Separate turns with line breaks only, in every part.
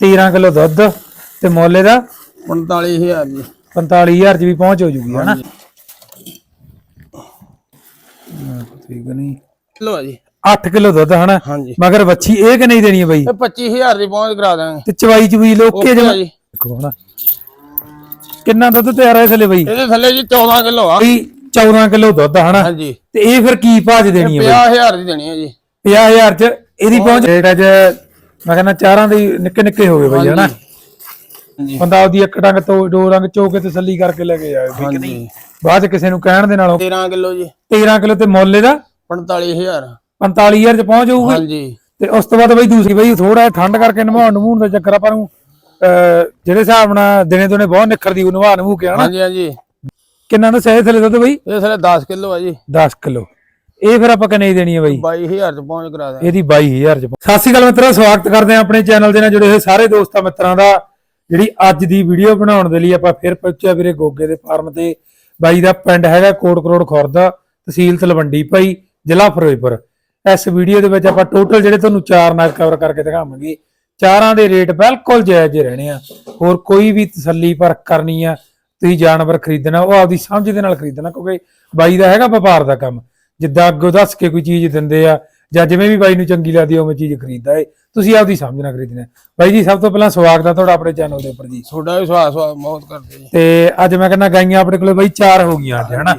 13 kilo ਦੁੱਧ ਤੇ ਮੋਲੇ ਦਾ
45000 ਜੀ।
45000 ਚ ਵੀ ਪਹੁੰਚ ਹੋ ਜੂਗੀ ਹਨਾ? ਠੀਕ ਨਹੀਂ।
ਲੋ ਜੀ।
8 ਕਿਲੋ ਦੁੱਧ ਹਨਾ? ਮਗਰ ਵੱਛੀ ਇਹ ਕਿ ਨਹੀਂ ਦੇਣੀ ਹੈ ਬਾਈ?
ਇਹ 25000 ਦੀ ਪਹੁੰਚ ਕਰਾ ਦਾਂਗੇ
ਤੇ ਚਵਾਈ ਚਵੀ ਲੋਕੇ ਜਮਾ ਦੇਖੋ ਹਨਾ? ਕਿੰਨਾ ਦੁੱਧ ਤਿਆਰ ਹੈ ਥਲੇ ਬਾਈ?
ਇਹਦੇ ਥੱਲੇ ਜੀ 14 ਕਿਲੋ ਆ।
ਬਈ 14 ਕਿਲੋ ਦੁੱਧ ਹਨਾ?
ਹਾਂਜੀ।
ਤੇ ਇਹ ਫਿਰ ਕੀ ਭਾਜ ਦੇਣੀ ਹੈ ਬਾਈ?
50000 ਦੀ ਦੇਣੀ ਹੈ ਜੀ।
50000 ਚ ਇਹਦੀ ਪਹੁੰਚ ਰੇਟ ਅੱਜ ਮੈਂ ਕਹਿੰਦਾ ਚਾਰਾਂ ਦੇ ਨਿੱਕੇ ਨਿੱਕੇ ਹੋ ਗਏ ਬਾਈ ਹਨਾ?
ਹਾਂਜੀ।
ਬੰਦਾ ਉਹਦੀ ਇੱਕ ਡੰਗ ਤੋਂ ਦੋ ਡੰਗ ਚੋ ਕੇ ਤਸੱਲੀ ਕਰਕੇ ਲੈ ਕੇ ਜਾਵੇ ਬਈ ਕਿ ਨਹੀਂ ਬਾਅਦ ਚ ਕਿਸੇ ਨੂੰ ਕਹਿਣ ਦੇ ਨਾਲੋਂ
13 ਕਿਲੋ ਜੀ।
13 ਕਿਲੋ ਤੇ ਮੁੱਲ ਇਹਦਾ?
45000
45000 ਚ ਪਹੁੰਚ ਜਾਊਗੀ।
ਹਾਂਜੀ।
ਤੇ ਉਸ ਤੋਂ ਬਾਅਦ ਬਈ ਦੂਸਰੀ ਬਈ ਥੋੜਾ ਠੰਡ ਕਰਕੇ ਨਵਾਉਣ ਨਵੂਣ ਦਾ ਚੱਕਰ ਆਪਾਂ ਨੂੰ ਜਿਹੜੇ ਹਿਸਾਬ ਨਾਲ ਦਿਨੇ ਦੁਨੇ ਬਹੁਤ ਨਿਖਰਦੀ ਉਹ ਨਵਾ ਨਵੂ ਕੇ ਹਨਾ?
ਹਾਂਜੀ ਹਾਂਜੀ।
ਕਿੰਨਾ ਦਾ ਸਹਿ ਥਲੇ ਦੁੱਧ ਬਈ?
ਇਹ ਥੱਲੇ 10 ਕਿਲੋ ਆ ਜੀ।
10 ਕਿਲੋ। ਇਹ ਫਿਰ ਆਪਾਂ ਕਿੰਨੇ ਦੀ ਦੇਣੀ ਹੈ ਬਈ?
22000 ਚ ਪਹੁੰਚ ਕਰਾ ਦਾਂਗੇ।
ਇਹਦੀ 22000 ਚ ਸਤਿ ਸ਼੍ਰੀ ਅਕਾਲ ਮਿੱਤਰੋ ਸਵਾਗਤ ਕਰਦੇ ਹਾਂ ਆਪਣੇ ਚੈਨਲ ਦੇ ਨਾਲ ਜੁੜੇ ਹੋਏ ਸਾਰੇ ਦੋਸਤਾਂ ਮਿੱਤਰਾਂ ਦਾ। ਜਿਹੜੀ ਅੱਜ ਦੀ ਵੀਡੀਓ ਬਣਾਉਣ ਦੇ ਲਈ ਆਪਾਂ ਫਿਰ ਪਹੁੰਚਿਆ ਵੀਰੇ ਗੋਗੇ ਦੇ ਫਾਰਮ ਤੇ। ਬਾਈ ਦਾ ਪਿੰਡ ਹੈਗਾ ਕੋਟ ਕਰੋੜ ਖੁਰਦ ਤਹਿਸੀਲ ਤਲਵੰਡੀ ਭਾਈ ਜ਼ਿਲ੍ਹਾ ਫਿਰੋਜ਼ਪੁਰ। ਇਸ ਵੀਡੀਓ ਦੇ ਵਿੱਚ ਆਪਾਂ ਟੋਟਲ ਜਿਹੜੇ ਤੁਹਾਨੂੰ ਚਾਰ ਨਾਗ ਕਵਰ ਕਰਕੇ ਦਿਖਾਵਾਂਗੇ। ਚਾਰਾਂ ਦੇ ਰੇਟ ਬਿਲਕੁਲ ਜਾਇਜ਼ ਜਿਹੇ ਰਹਿਣੇ ਆ। ਹੋਰ ਕੋਈ ਵੀ ਤਸੱਲੀ ਪਰਖ ਕਰਨੀ ਆ ਤੁਸੀਂ ਜਾਨਵਰ ਖਰੀਦਣਾ ਉਹ ਆਪਦੀ ਸਮਝ ਦੇ ਨਾਲ ਖਰੀਦਣਾ ਕਿਉਂਕਿ ਬਾਈ ਦਾ ਹੈਗਾ ਵਪਾਰ ਦਾ ਕੰਮ। ਜਿੱਦਾਂ ਅੱਗੋਂ ਦੱਸ ਕੇ ਕੋਈ ਚੀਜ਼ ਦਿੰਦੇ ਆ ਜਾਂ ਜਿਵੇਂ ਵੀ ਬਾਈ ਨੂੰ ਚੰਗੀ ਲੱਗਦੀ ਉਵੇਂ ਚੀਜ਼ ਖਰੀਦਦਾ ਏ। ਤੁਸੀਂ ਆਪਦੀ ਸਮਝ ਨਾਲ ਖਰੀਦਣਾ ਬਾਈ ਜੀ ਸਭ ਤੋਂ ਪਹਿਲਾਂ ਸਵਾਗਤ ਆ ਤੁਹਾਡਾ ਆਪਣੇ ਚੈਨਲ ਦੇ ਉੱਪਰ ਜੀ।
ਤੁਹਾਡਾ ਵੀ ਸਵਾਸ ਸਵਾਸ ਬਹੁਤ ਕਰਦੇ ਜੀ।
ਤੇ ਅੱਜ ਮੈਂ ਕਹਿੰਦਾ ਗਾਈਆਂ ਆਪਣੇ ਕੋਲੇ ਬਾਈ ਚਾਰ ਹੋ ਗਈਆਂ ਅੱਜ ਹਨਾ?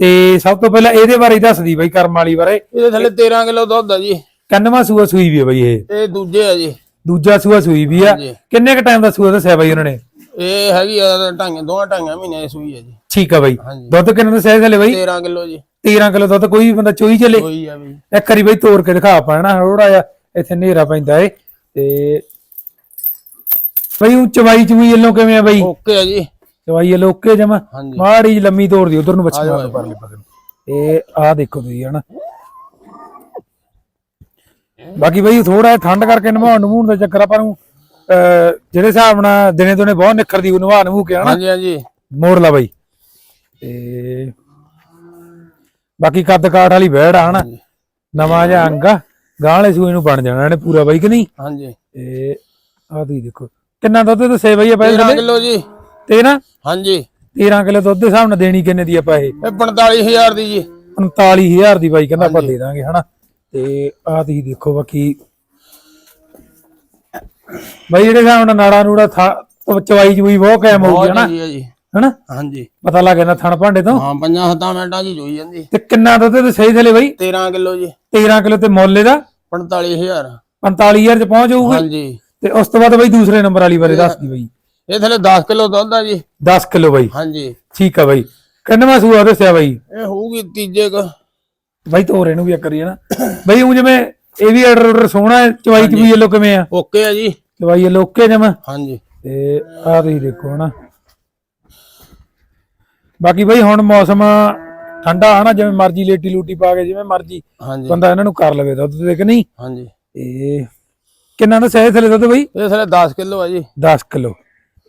ਤੇ ਸਭ ਤੋਂ ਪਹਿਲਾਂ ਇਹਦੇ ਬਾਰੇ ਹੀ ਦੱਸਦੀ ਬਾਈ ਕਰਮ ਵਾਲੀ ਬਾਰੇ।
ਇਹਦੇ ਥੱਲੇ 13 ਕਿਲੋ ਦੁੱਧ ਆ ਜੀ।
ਕੰਨਵਾ ਸੂਆ ਸੂਈ ਵੀ ਆ ਬਾਈ ਇਹ?
ਇਹ ਦੂਜੇ ਆ ਜੀ।
ਦੂਜਾ ਸੂਆ ਸੂਈ ਵੀ ਆ। ਕਿੰਨੇ ਕ ਟਾਈਮ ਦਾ ਸੂਆ ਦੱਸਿਆ ਬਾਈ ਉਹਨਾਂ ਨੇ?
ਇਹ ਹੈਗੀ ਆ ਢਾਈਆਂ ਦੋਹਾਂ ਢਾਈਆਂ ਮਹੀਨੇ ਦੀ ਸੂਈ ਆ ਜੀ।
ਠੀਕ ਆ ਬਾਈ। ਦੁੱਧ ਕਿੰਨਾ ਦੱਸਿਆ ਥਲੇ ਬਾਈ?
13 ਕਿਲੋ ਜੀ।
13 ਕਿਲੋ ਦੁੱਧ ਕੋਈ ਵੀ ਬੰਦਾ ਚੋਈ ਚੱਲੇ।
ਆ ਵੀ।
ਇੱਕ ਵਾਰੀ ਬਾਈ ਤੋੜ ਕੇ ਦਿਖਾ ਪਾਣਾ ਥੋੜਾ ਜਿਹਾ ਇੱਥੇ ਹਨੇਰਾ ਪੈਂਦਾ ਏ। ਤੇ ਬਈ ਉਹ ਚਵਾਈ ਚਵੀ ਵੱਲੋਂ ਕਿਵੇਂ ਆ ਬਈ?
ਓਕੇ ਆ ਜੀ।
ਚਵਾਈ ਵੱਲੋਂ ਓਕੇ ਜਮਾ?
ਹਾਂਜੀ।
ਮਾੜੀ ਜਿਹੀ ਲੰਮੀ ਤੋੜ ਦੀ ਉਧਰ ਨੂੰ ਬੱਚੀ ਮਾਰ ਪਰਲੇ ਪਾਸੇ ਨੂੰ। ਇਹ ਆਹ ਦੇਖੋ ਤੁਸੀਂ ਹਨਾ। ਬਾਕੀ ਬਈ ਥੋੜਾ ਠੰਡ ਕਰਕੇ ਨਵਾਉਣ ਨਵੂਣ ਦਾ ਚੱਕਰ ਆਪਾਂ ਨੂੰ ਅਹ, ਜਿਹੜੇ ਹਿਸਾਬ ਨਾਲ ਦਿਨੇ ਦੁਨੇ ਬਹੁਤ ਨਿਖਰਦੀ ਉਹ ਨਵਾ ਨਵੂ ਕੇ ਹਨਾ।
ਹਾਂਜੀ ਹਾਂਜੀ।
ਮੋੜ ਲਾ ਬਈ। ਤੇ ਬਾਕੀ ਕੱਦ ਕਾਠ ਵਾਲੀ ਵਹਿੜ ਆ ਹਨਾ? ਨਵਾਂ ਜਿਹਾ ਅੰਗ ਆ ਗਾਂ ਵਾਲੇ ਸੂਏ ਨੂੰ ਬਣ ਜਾਣਾ ਇਹਨੇ ਪੂਰਾ ਬਾਈ ਕਿ ਨਹੀਂ?
ਹਾਂਜੀ।
ਤੇ ਆਹ ਤੁਸੀਂ ਦੇਖੋ ਕਿੰਨਾ ਦੁੱਧ ਦੱਸੇ ਬਈ ਆਪਾਂ
13 ਕਿਲੋ ਜੀ।
ਤੇ ਨਾ
ਹਾਂਜੀ।
13 ਕਿਲੋ ਦੁੱਧ ਦੇ ਹਿਸਾਬ ਨਾਲ ਦੇਣੀ ਕਿੰਨੇ ਦੀ ਆਪਾਂ ਇਹ?
ਇਹ 45000 ਦੀ ਜੀ।
39000 ਦੀ ਬਾਈ ਕਹਿੰਦਾ ਆਪਾਂ ਦੇ ਦਾਂਗੇ ਹਨਾ? ਤੇ ਆਹ ਤੁਸੀਂ ਦੇਖੋ ਬਾਕੀ। ਬਾਈ ਜਿਹੜੇ ਹਿਸਾਬ ਨਾਲ ਨਾੜਾ ਨੂੜਾ ਚਵਾਈ ਚੂਈ ਬਹੁਤ ਕਾਇਮ ਹੋ ਗਈ
ਬਹੁਤ
ਹਨਾ? ਹਨਾ?
ਹਾਂਜੀ।
ਪਤਾ ਲੱਗ ਜਾਂਦਾ ਥਣ ਭਾਂਡੇ ਤੋਂ।
ਹਾਂ ਪੰਜਾਂ ਸੱਤਾਂ ਮਿੰਟਾਂ ਦੀ ਜੋਈ ਜਾਂਦੀ।
ਤੇ ਕਿੰਨਾ ਦੁੱਧ ਤੇ ਸਹੀ ਥਲੇ ਬਾਈ?
13 ਕਿਲੋ ਜੀ।
13 ਕਿਲੋ ਤੇ ਮੁੱਲ ਇਹਦਾ?
45000
45000 ਚ ਪਹੁੰਚ ਜਾਊਗਾ।
ਹਾਂਜੀ।
ਤੇ ਉਸ ਤੋਂ ਬਾਅਦ ਬਾਈ ਦੂਸਰੇ ਨੰਬਰ ਵਾਲੀ ਬਾਰੇ ਦੱਸ ਦੀ ਬਾਈ।
ਇਹ ਥੱਲੇ 10 ਕਿਲੋ ਦੁੱਧ ਆ ਜੀ।
10 ਕਿਲੋ ਬਾਈ।
ਹਾਂਜੀ।
ਠੀਕ ਆ ਬਾਈ। ਕਿੰਨਵਾਂ ਸੂਆ ਦੱਸਿਆ ਬਾਈ?
ਇਹ ਹੋਊਗੀ ਤੀਜੇ ਕ।
ਬਾਈ ਤੋਰੇ ਨੂੰ ਵੀ ਇੱਕ ਕਰੀਏ ਨਾ ਬਾਈ ਉਹ ਜਿਵੇਂ ਇਹ ਵੀ ਆਰਡਰ ਆਰਡਰ ਸੋਹਣਾ ਹੈ, ਚਵਾਈ ਚ ਵੀ ਯੈਲੋ ਕਿਵੇਂ ਆ?
ਓਕੇ ਆ ਜੀ।
ਚਵਾਈ ਯੈਲੋ ਓਕੇ ਜਮਾ।
ਹਾਂਜੀ।
ਤੇ ਆਹ ਤੁਸੀਂ ਦੇਖੋ ਹਨਾ। ਬਾਕੀ ਬਾਈ ਹੁਣ ਮੌਸਮ ਠੰਡਾ ਹਨਾ ਜਿਵੇਂ ਮਰਜ਼ੀ ਲੇਟੀ ਲੂਟੀ ਪਾ ਕੇ ਜਿਵੇਂ ਮਰਜ਼ੀ
ਹਾਂਜੀ।
ਬੰਦਾ ਇਹਨਾਂ ਨੂੰ ਕਰ ਲਵੇ ਦੁੱਧ ਦੇ ਕਿ ਨਹੀਂ?
ਹਾਂਜੀ।
ਤੇ ਕਿੰਨਾ ਦਾ ਸਹਿ ਥਲੇ ਦੁੱਧ ਬਾਈ?
ਇਹ ਥੱਲੇ 10 ਕਿਲੋ ਆ ਜੀ।
10 ਕਿਲੋ।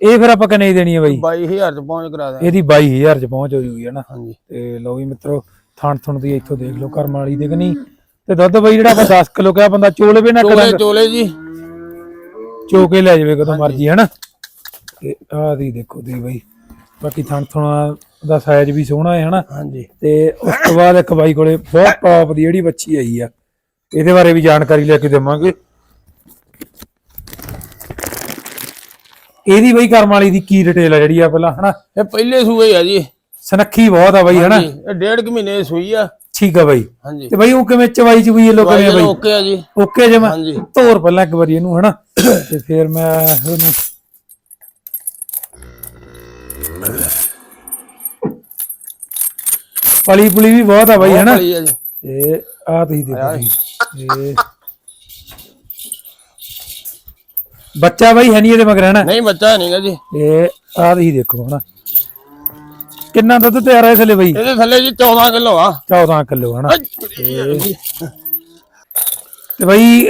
ਇਹ ਫਿਰ ਆਪਾਂ ਕਿੰਨੇ ਦੀ ਦੇਣੀ ਹੈ ਬਾਈ?
22000 ਚ ਪਹੁੰਚ ਕਰਾ ਦਾਂਗੇ।
ਇਹਦੀ 22000 ਚ ਪਹੁੰਚ ਹੋ ਜੂਗੀ ਹਨਾ
ਹਾਂਜੀ।
ਤੇ ਲਓ ਵੀ ਮਿੱਤਰੋ ਥਣ ਥਣ ਦੀ ਇੱਥੋਂ ਦੇਖ ਲਓ ਕਰਮ ਵਾਲੀ ਦੇ ਕਿ ਨਹੀਂ? ਤੇ ਦੁੱਧ ਬਾਈ ਜਿਹੜਾ ਆਪਾਂ 10 ਕਿਲੋ ਕਿਹਾ ਬੰਦਾ ਚੋਲੇ ਵੀ ਨਾ
ਚੋਲੇ
ਕਰਾਂ
ਚੋਲੇ ਜੀ।
ਚੋ ਕੇ ਲੈ ਜਾਵੇ ਕਦੋਂ ਮਰਜ਼ੀ ਹਨਾ? ਤੇ ਆਹ ਦੀ ਦੇਖੋ ਦੀ ਬਾਈ। ਬਾਕੀ ਥਣ ਥਣਾ ਦਾ ਸਾਈਜ਼ ਵੀ ਸੋਹਣਾ ਹੈ ਹਨਾ?
ਹਾਂਜੀ।
ਤੇ ਉਸ ਤੋਂ ਬਾਅਦ ਇੱਕ ਬਾਈ ਕੋਲੇ ਬਹੁਤ ਟੌਪ ਦੀ ਜਿਹੜੀ ਬੱਚੀ ਆਈ ਆ। ਇਹਦੇ ਬਾਰੇ ਵੀ ਜਾਣਕਾਰੀ ਲੈ ਕੇ ਦੇਵਾਂਗੇ। ਇਹਦੀ ਬਾਈ ਕਰਮ ਵਾਲੀ ਦੀ ਕੀ ਡਿਟੇਲ ਆ ਜਿਹੜੀ ਆ ਪਹਿਲਾਂ ਹਨਾ?
ਇਹ ਪਹਿਲੇ ਸੂਏ ਆ ਜੀ।
ਸਨੱਖੀ ਬਹੁਤ ਆ ਬਾਈ ਹਨਾ?
ਜੀ, ਇਹ ਡੇਢ ਕੁ ਮਹੀਨੇ ਦੀ ਸੂਈ ਆ।
ਠੀਕ ਆ ਬਾਈ।
ਹਾਂਜੀ।
ਤੇ ਬਾਈ ਉਹ ਕਿਵੇਂ ਚਵਾਈ ਚੁਈ ਇਹ ਲੋਕਾਂ ਨੇ ਬਾਈ?
ਓਕੇ ਆ ਜੀ।
ਓਕੇ ਜਮਾ
ਹਾਂਜੀ।
ਤੋਰ ਪਹਿਲਾਂ ਇੱਕ ਵਾਰੀ ਇਹਨੂੰ ਹਨਾ? ਤੇ ਫਿਰ ਮੈਂ ਇਹਨੂੰ ਪਲੀ ਪੁਲੀ ਵੀ ਬਹੁਤ ਆ ਬਾਈ ਹਨਾ?
ਪਲੀ ਆ ਜੀ।
ਇਹ ਆ ਤੁਸੀਂ ਦੇਖੋ ਜੀ। ਇਹ ਬੱਚਾ ਬਾਈ ਹੈ ਨਹੀਂ ਇਹਦੇ ਮਗਰ ਹਨਾ?
ਨਹੀਂ ਬੱਚਾ ਨਹੀਂਗਾ ਜੀ।
ਇਹ ਆ ਤੁਸੀਂ ਦੇਖੋ ਹਨਾ ਕਿੰਨਾ ਦੁੱਧ ਤਿਆਰ ਹੈ ਥਲੇ ਬਾਈ?
ਇਹਦੇ ਥੱਲੇ ਜੀ 14 ਕਿਲੋ ਆ।
14 ਕਿਲੋ ਹਨਾ? ਤੇ ਬਾਈ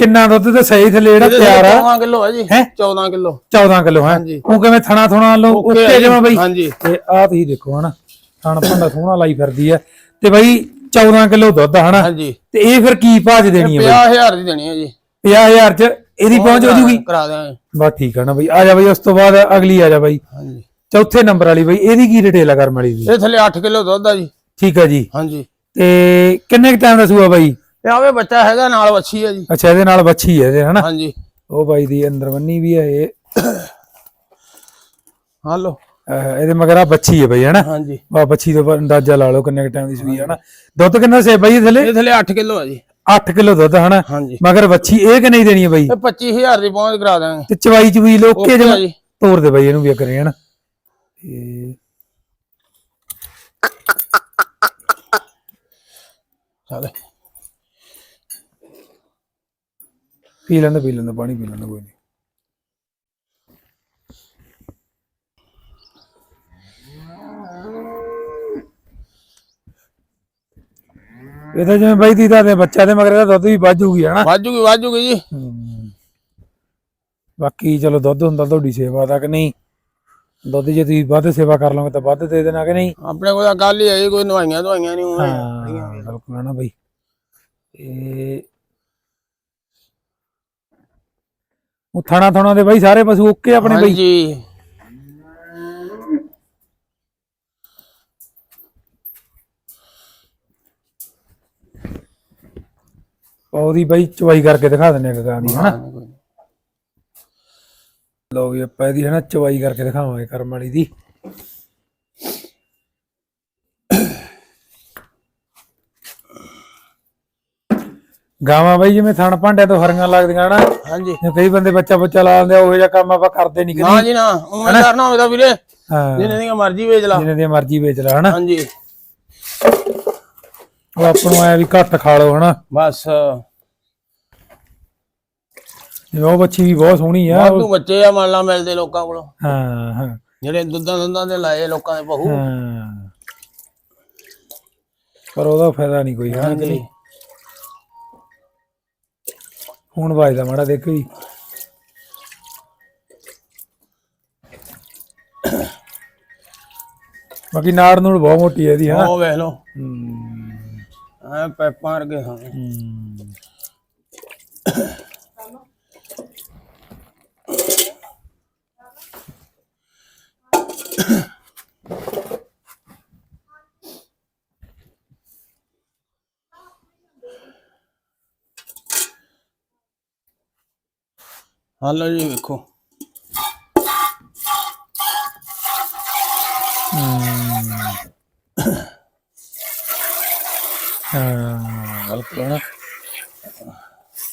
ਕਿੰਨਾ ਦੁੱਧ ਤੇ ਸਹੀ ਥਲੇ ਜਿਹੜਾ ਤਿਆਰ ਆ?
14 ਕਿਲੋ ਆ ਜੀ
ਹੈਂ?
14 ਕਿਲੋ।
14 ਕਿਲੋ ਹੈ?
ਹਾਂਜੀ।
ਉਹ ਕਿਵੇਂ ਥਣਾ ਥਣਾ ਲੋ
ਓਕੇ
ਉੱਤੇ ਜਮਾ ਬਾਈ।
ਹਾਂਜੀ।
ਤੇ ਆਹ ਤੁਸੀਂ ਦੇਖੋ ਹਨਾ ਥਣ ਭੰਡਾ ਸੋਹਣਾ ਲਾਈ ਫਿਰਦੀ ਆ। ਤੇ ਬਾਈ 14 ਕਿਲੋ ਦੁੱਧ ਆ ਹਨਾ?
ਹਾਂਜੀ।
ਤੇ ਇਹ ਫਿਰ ਕੀ ਭਾਜ ਦੇਣੀ ਹੈ ਬਾਈ?
50000 ਦੀ ਦੇਣੀ ਹੈ ਜੀ।
50000 ਚ ਇਹਦੀ ਪਹੁੰਚ ਹੋ ਜੂਗੀ?
ਕਰਾ ਦਿਆਂਗੇ।
ਬਸ ਠੀਕ ਆ ਨਾ ਬਈ ਆ ਜਾ ਬਈ ਉਸ ਤੋਂ ਬਾਅਦ ਅਗਲੀ ਆ ਜਾ ਬਈ।
ਹਾਂਜੀ।
ਚੌਥੇ ਨੰਬਰ ਵਾਲੀ ਬਈ ਇਹਦੀ ਕੀ ਡਿਟੇਲ ਆ ਕਰਮ ਵਾਲੀ ਦੀ?
ਇਹ ਥੱਲੇ 8 ਕਿਲੋ ਦੁੱਧ ਆ ਜੀ।
ਠੀਕ ਆ ਜੀ।
ਹਾਂਜੀ।
ਤੇ ਕਿੰਨੇ ਕ ਟਾਈਮ ਦਾ ਸੂਆ ਬਾਈ?
ਇਹ ਆਵੇ ਬੱਚਾ ਹੈਗਾ ਨਾਲ ਵੱਛੀ ਆ ਜੀ।
ਅੱਛਾ ਇਹਦੇ ਨਾਲ ਬੱਚੀ ਹੈ ਇਹਦੇ ਹਨਾ?
ਹਾਂਜੀ।
ਉਹ ਬਾਈ ਦੀ ਅੰਦਰ ਬੰਨੀ ਵੀ ਹੈ ਇਹ।
ਹਲੋ
ਅਹ ਇਹਦੇ ਮਗਰ ਆ ਬੱਚੀ ਹੈ ਬਈ ਹਨਾ?
ਹਾਂਜੀ।
ਵਾ ਬੱਚੀ ਤੋਂ ਅੰਦਾਜ਼ਾ ਲਾ ਲਓ ਕਿੰਨੇ ਟਾਈਮ ਦੀ ਸੂਈ ਹੈ ਹਨਾ? ਦੁੱਧ ਕਿੰਨਾ ਸੇ ਬਾਈ ਥੱਲੇ?
ਇਹ ਥੱਲੇ 8 ਕਿਲੋ ਆ ਜੀ।
8 ਕਿਲੋ ਦੁੱਧ ਹਨਾ?
ਹਾਂਜੀ।
ਮਗਰ ਬੱਚੀ ਇਹ ਕਿ ਨਹੀਂ ਦੇਣੀ ਹੈ ਬਾਈ?
ਇਹ 25000 ਦੀ ਪਹੁੰਚ ਕਰਾ ਦਾਂਗੇ
ਤੇ ਚਵਾਈ ਚਵੀ ਲੋਕੇ ਜਮਾ? ਤੋਰ ਦੇ ਬਾਈ ਇਹਨੂੰ ਵੀ ਕਰੇ ਹਨਾ? ਤੇ
ਚੱਲ।
ਪੀ ਲੈਂਦਾ ਪੀ ਲੈਂਦਾ ਪਾਣੀ ਪੀ ਲੈਂਦਾ ਕੋਈ ਨਹੀਂ ਇਹ ਤਾਂ ਜਿਵੇਂ ਬਾਈ ਦੀ ਦਾ ਬੱਚਾ ਦੇ ਮਗਰ ਇਹਦਾ ਦੁੱਧ ਵੀ ਵਾਜੂਗੀ ਹਨਾ
ਵਾਜੂਗੀ ਵਾਜੂਗੀ ਜੀ।
ਹਮ। ਬਾਕੀ ਚਲੋ ਦੁੱਧ ਹੁੰਦਾ ਤੁਹਾਡੀ ਸੇਵਾ ਦਾ ਕਿ ਨਹੀਂ? ਦੁੱਧ ਜੇ ਤੁਸੀਂ ਵੱਧ ਸੇਵਾ ਕਰ ਲਓਗੇ ਤਾਂ ਵੱਧ ਦੇ ਦੇਣਾ ਕਿ ਨਹੀਂ?
ਆਪਣੇ ਕੋਲ ਤਾਂ ਗੱਲ ਹੀ ਹੈ ਜੀ, ਕੋਈ ਨਵਾਈਆਂ ਦਵਾਈਆਂ ਨਹੀਂ ਹੋਈਆਂ
ਹਾਂ ਬਿਲਕੁਲ ਹੈ ਨਾ ਬਾਈ। ਇਹ ਉਹ ਥਾਣਾ ਥਾਣਾ ਦੇ ਬਾਈ ਸਾਰੇ ਪਸ਼ੂ ਓਕੇ ਆਪਣੇ ਬਾਈ।
ਹਾਂਜੀ।
ਉਹਦੀ ਬਾਈ ਚਵਾਈ ਕਰਕੇ ਦਿਖਾ ਦਿੰਨੇ ਆ ਗਾਂ ਦੀ ਹਨਾ? ਲੋ ਵੀ ਆਪਾਂ ਇਹਦੀ ਹਨਾ ਚਵਾਈ ਕਰਕੇ ਦਿਖਾਵਾਂਗੇ ਕਰਮ ਵਾਲੀ ਦੀ। ਗਾਵਾਂ ਬਾਈ ਜਿਵੇਂ ਥਣ ਭਾਂਡਿਆਂ ਤੋਂ ਹਰੀਆਂ ਲੱਗਦੀਆਂ ਹਨਾ
ਹਾਂਜੀ।
ਕਈ ਬੰਦੇ ਬੱਚਾ ਬੱਚਾ ਲਾ ਆ ਉਹ ਜਿਹਾ ਕੰਮ ਆਪਾਂ ਕਰਦੇ ਨਹੀਂ
ਨਾ ਜੀ ਨਾ ਉਵੇਂ ਕਰਨਾ ਹੋਵੇ ਤਾਂ ਵੀਰੇ।
ਹਾਂ।
ਜਿੰਨੇ ਦੀਆਂ ਮਰਜ਼ੀ ਵੇਚ ਲਾ।
ਜਿਹਨੇ ਦੀ ਮਰਜ਼ੀ ਵੇਚ ਲੈ ਹਨਾ?
ਹਾਂਜੀ।
ਉਹ ਆਪਾਂ ਨੂੰ ਆਇਆ ਵੀ ਘੱਟ ਖਾ ਲਓ ਹਨਾ?
ਬਸ।
ਉਹ ਬੱਚੀ ਵੀ ਬਹੁਤ ਸੋਹਣੀ ਆ।
ਵਾਧੂ ਬੱਚੇ ਆ ਮੰਨ ਲਾ ਮਿਲਦੇ ਲੋਕਾਂ ਕੋਲੋਂ।
ਹਾਂ ਹਾਂ।
ਜਿਹੜੇ ਦੁੱਧਾਂ ਦੁੱਧਾਂ ਦੇ ਲਾਏ ਲੋਕਾਂ ਦੇ ਬਹੂ।
ਹਾਂ। ਪਰ ਉਹਦਾ ਫਾਇਦਾ ਨਹੀਂ ਕੋਈ ਹਾਂ
ਹਾਂਜੀ
ਹੁਣ ਵੱਜਦਾ ਮਾੜਾ ਦੇਖੋ ਜੀ। ਬਾਕੀ ਨਾੜ ਨੂੜ ਬਹੁਤ ਮੋਟੀ ਹੈ ਇਹਦੀ ਹਾਂ
ਉਹ ਵੇਖ ਲਓ।
ਹੂੰ।
ਪੈਪਾਂ ਵਰਗੇ ਹਾਂ।
ਹੂੰ।
ਹਲੋ ਜੀ ਵੇਖੋ।
ਹਾਂ ਬਿਲਕੁਲ ਨਾ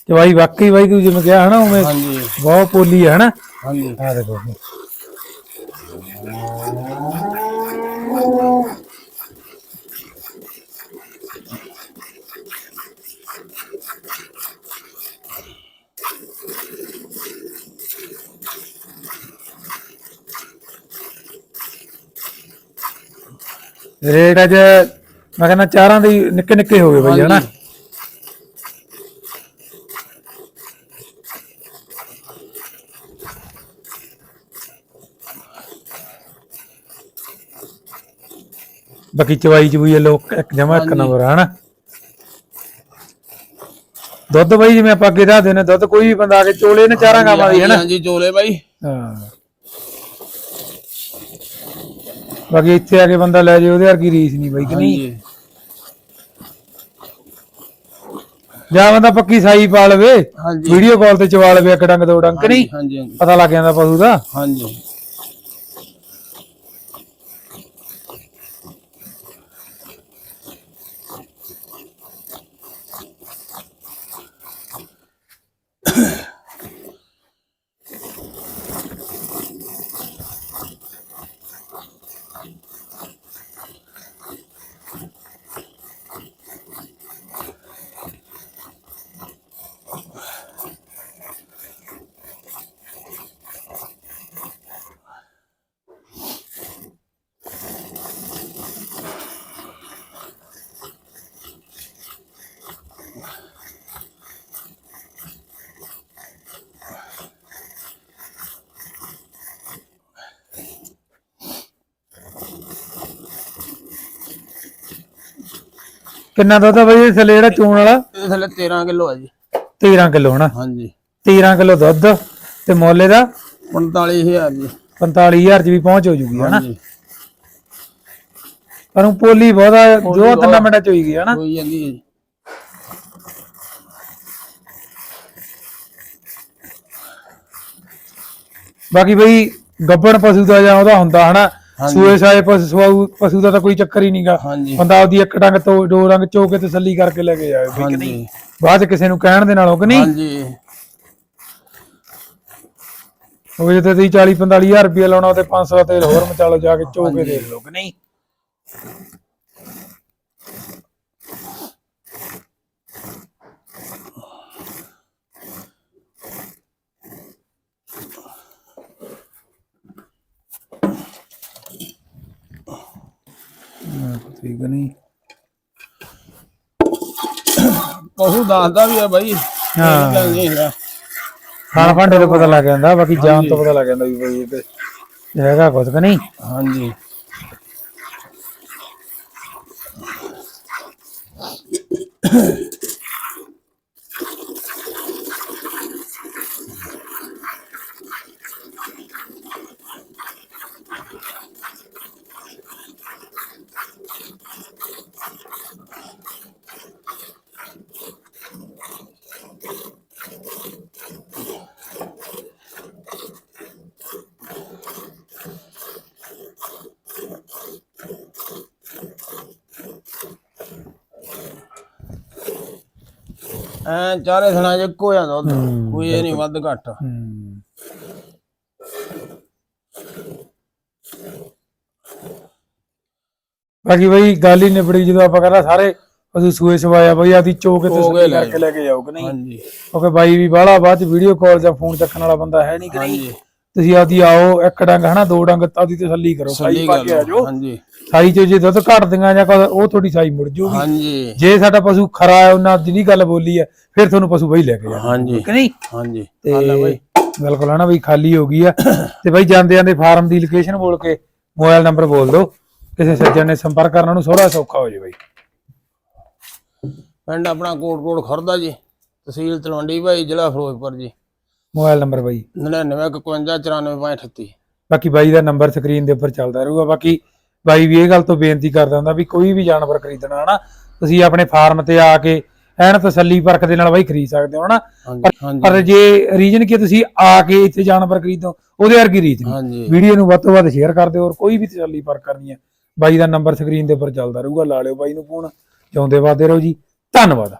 ਤੇ ਬਾਈ ਵਾਕਈ ਬਾਈ ਤੂੰ ਜਿਵੇਂ ਕਿਹਾ ਹਨਾ ਉਵੇਂ
ਹਾਂਜੀ।
ਬਹੁਤ ਪੋਲੀ ਹੈ ਹਨਾ।
ਹਾਂਜੀ।
ਆ ਦੇਖੋ। ਰੇਟ ਅੱਜ ਮੈਂ ਕਹਿੰਦਾ ਚਾਰਾਂ ਦੇ ਨਿੱਕੇ ਨਿੱਕੇ ਹੋ ਗਏ ਬਾਈ ਹਨਾ। ਬਾਕੀ ਚਵਾਈ ਚਵੂਈ ਲੋਕ ਇੱਕ ਜਮਾ ਇੱਕ ਨੰਬਰ ਹਨਾ? ਦੁੱਧ ਬਾਈ ਜਿਵੇਂ ਆਪਾਂ ਅੱਗੇ ਦੱਸਦੇ ਨੇ ਦੁੱਧ ਕੋਈ ਵੀ ਬੰਦਾ ਆ ਕੇ ਚੋਲੇ ਨੇ ਚਾਰਾਂ ਗਾਵਾਂ ਦੀ ਹਨਾ?
ਹਾਂਜੀ ਚੋਲੇ ਬਾਈ।
ਹਾਂ। ਬਾਕੀ ਇੱਥੇ ਆ ਕੇ ਬੰਦਾ ਲੈ ਜੇ ਉਹਦੇ ਵਰਗੀ ਰੀਸ ਨਹੀਂ ਬਾਈ ਕਿ ਨਹੀਂ?
ਹਾਂਜੀ।
ਜਾਂ ਬੰਦਾ ਪੱਕੀ ਸਾਈ ਪਾ ਲਵੇ
ਹਾਂਜੀ।
ਵੀਡੀਓ ਕਾਲ ਤੇ ਚਵਾ ਲਵੇ ਇੱਕ ਡੰਗ ਦੋ ਡੰਗ ਕਿ ਨਹੀਂ?
ਹਾਂਜੀ ਹਾਂਜੀ।
ਪਤਾ ਲੱਗ ਜਾਂਦਾ ਪਸ਼ੂ ਦਾ।
ਹਾਂਜੀ।
ਕਿੰਨਾ ਦੁੱਧ ਆ ਬਾਈ ਇਹ ਥੱਲੇ ਜਿਹੜਾ ਚੂਣ ਵਾਲਾ?
ਇਹ ਥੱਲੇ 13 ਕਿਲੋ ਆ ਜੀ।
13 ਕਿਲੋ ਹਨਾ?
ਹਾਂਜੀ।
13 ਕਿਲੋ ਦੁੱਧ ਤੇ ਮੁੱਲ ਦਾ
45000 ਜੀ।
45000 ਚ ਵੀ ਪਹੁੰਚ ਹੋ ਜੂਗੀ ਹਨਾ?
ਹਾਂਜੀ।
ਪਰ ਉਹ ਪੋਲੀ ਬਹੁਤਾ ਦੋ ਤਿੰਨ ਮਿੰਟਾਂ ਚ ਹੋਈ ਗਈ ਹਨਾ?
ਹੋਈ ਜਾਂਦੀ ਹੈ ਜੀ।
ਬਾਕੀ ਬਈ ਗੱਬਣ ਪਸ਼ੂ ਦਾ ਜਾਂ ਉਹਦਾ ਹੁੰਦਾ ਹਨਾ। ਸੂਏ ਸਾਏ ਪਸ਼ੂ ਪਸ਼ੂ ਦਾ ਤਾਂ ਕੋਈ ਚੱਕਰ ਹੀ ਨਹੀਂਗਾ ਬੰਦਾ ਉਹਦੀ ਇੱਕ ਡੰਗ ਤੋਂ ਦੋ ਰੰਗ ਚੋ ਕੇ ਤਸੱਲੀ ਕਰਕੇ ਲੈ ਕੇ ਜਾਵੇ ਬਈ ਕਿ ਨਹੀਂ? ਬਾਅਦ ਚ ਕਿਸੇ ਨੂੰ ਕਹਿਣ ਦੇ ਨਾਲੋਂ ਕਿ ਨਹੀਂ?
ਹਾਂਜੀ।
ਉਹ ਜੇ ਤੇ ਤੁਸੀਂ 40 45000 ਰੁਪਏ ਲਾਉਣਾ ਤੇ 500 ਦਾ ਤੇਲ ਹੋਰ ਮਚਾ ਲਓ ਜਾ ਕੇ ਚੋ ਕੇ ਦੇਖ ਲਓ ਕਿ ਨਹੀਂ? ਹਾਂ, ਠੀਕ ਨਹੀਂ।
ਪਸ਼ੂ ਦੱਸਦਾ ਵੀ ਹੈ ਬਾਈ
ਹਾਂ।
ਗੱਲ ਨਹੀਂ ਹੈਗਾ
ਖਾਣ ਭਾਂਡੇ ਤੋਂ ਪਤਾ ਲੱਗ ਜਾਂਦਾ ਬਾਕੀ ਜਾਨ ਤੋਂ ਪਤਾ ਲੱਗ ਜਾਂਦਾ ਵੀ ਬਈ ਇਹ ਤੇ ਹੈਗਾ ਕੁਝ ਕਿ ਨਹੀਂ।
ਹਾਂਜੀ। ਐ ਚਾਰੇ ਥਣਾ ਇੱਕੋ ਜਿਹਾ ਦੁੱਧ ਕੋਈ ਇਹ ਨਹੀਂ ਵੱਧ ਘੱਟ।
ਹੂੰ। ਬਾਕੀ ਬਈ ਗੱਲ ਹੀ ਨਿਬੜੀ ਜਦੋਂ ਆਪਾਂ ਕਹਿੰਦਾ ਸਾਰੇ ਅਸੀਂ ਸੂਏ ਸਵਾਇਆ ਬਈ ਆਦੀ ਚੋਕ ਤੇ
ਚੋ ਕੇ ਲੈ
ਕਰਕੇ ਲੈ ਕੇ ਜਾਓ ਕਿ ਨਹੀਂ?
ਹਾਂਜੀ।
ਕਿਉਂਕਿ ਬਾਈ ਵੀ ਬਾਹਲਾ ਬਾਅਦ ਚ ਵੀਡੀਓ ਕਾਲ ਜਾਂ ਫੋਨ ਚੱਕਣ ਵਾਲਾ ਬੰਦਾ ਹੈ ਨਹੀਂ ਕਿ ਨਹੀਂ?
ਹਾਂਜੀ।
ਤੁਸੀਂ ਆਦੀ ਆਓ ਇੱਕ ਡੰਗ ਹਨਾ ਦੋ ਡੰਗ ਆਦੀ ਤਸੱਲੀ ਕਰੋ ਸਾਈ
ਸਹੀ
ਪਾ ਕੇ ਆ
ਗੱਲ
ਜਾਓ
ਹਾਂਜੀ।
ਸਾਈ ਚ ਜੇ ਦੁੱਧ ਘਟਦੀਆਂ ਜਾਂ ਉਹ ਥੋੜੀ ਸਾਈ ਮੁੜ ਜੂਗੀ।
ਹਾਂਜੀ।
ਜੇ ਸਾਡਾ ਪਸ਼ੂ ਖਰਾ ਹੈ ਉਹਨਾਂ ਜਿਹਦੀ ਗੱਲ ਬੋਲੀ ਹੈ ਫਿਰ ਤੁਹਾਨੂੰ ਪਸ਼ੂ ਬਈ ਲੈ ਕੇ ਜਾਣਾ।
ਹਾਂਜੀ।
ਕਿ ਨਹੀਂ?
ਹਾਂਜੀ।
ਤੇ
ਹਾਲ ਬਾਈ।
ਬਿਲਕੁਲ ਹੈ ਨਾ ਬਈ ਖਾਲੀ ਹੋ ਗਈ ਆ। ਤੇ ਬਈ ਜਾਂਦੇ ਜਾਂਦੇ ਫਾਰਮ ਦੀ ਲੋਕੇਸ਼ਨ ਬੋਲ ਕੇ ਮੋਬਾਈਲ ਨੰਬਰ ਬੋਲ ਦਿਓ। ਕਿਸੇ ਸੱਜਣ ਨੇ ਸੰਪਰਕ ਕਰਨਾ ਨੂੰ ਥੋੜਾ ਸੌਖਾ ਹੋ ਜੇ ਬਈ।
ਪਿੰਡ ਆਪਣਾ ਕੋਟਕੋਟ ਖੁਰਦਾ ਜੀ ਤਹਿਸੀਲ ਤਲਵੰਡੀ ਭਾਈ ਜ਼ਿਲ੍ਹਾ ਫਿਰੋਜ਼ਪੁਰ ਜੀ।
ਮੋਬਾਈਲ ਨੰਬਰ ਬਈ।
9951
ਬਾਕੀ ਬਾਈ ਦਾ ਨੰਬਰ ਸਕਰੀਨ ਦੇ ਉੱਪਰ ਚੱਲਦਾ ਰਹੂਗਾ। ਬਾਕੀ ਬਾਈ ਵੀ ਇਹ ਗੱਲ ਤੋਂ ਬੇਨਤੀ ਕਰਦਾ ਹੁੰਦਾ ਵੀ ਕੋਈ ਵੀ ਜਾਨਵਰ ਖਰੀਦਣਾ ਹਨਾ? ਤੁਸੀਂ ਆਪਣੇ ਫਾਰਮ ਤੇ ਆ ਕੇ ਐਨ ਤਸੱਲੀ ਪਰਖ ਦੇ ਨਾਲ ਬਾਈ ਖਰੀਦ ਸਕਦੇ ਹੋ ਹਨਾ? ਪਰ ਜੇ ਰੀਜਨ ਕਿ ਤੁਸੀਂ ਆ ਕੇ ਇੱਥੇ ਜਾਨਵਰ ਖਰੀਦੋ ਉਹਦੇ ਵਰਗੀ ਰੀਤ ਵੀਡੀਓ ਨੂੰ ਵੱਧ ਤੋਂ ਵੱਧ ਸ਼ੇਅਰ ਕਰ ਦਿਓ ਔਰ ਕੋਈ ਵੀ ਤਸੱਲੀ ਪਰ ਕਰਨੀ ਹੈ ਬਾਈ ਦਾ ਨੰਬਰ ਸਕਰੀਨ ਦੇ ਉੱਪਰ ਚੱਲਦਾ ਰਹੂਗਾ। ਲਾ ਲਿਓ ਬਾਈ ਨੂੰ ਫੋਨ ਚਾਉਂਦੇ ਵਾਦੇ ਰਹੋ ਜੀ। ਧੰਨਵਾਦ।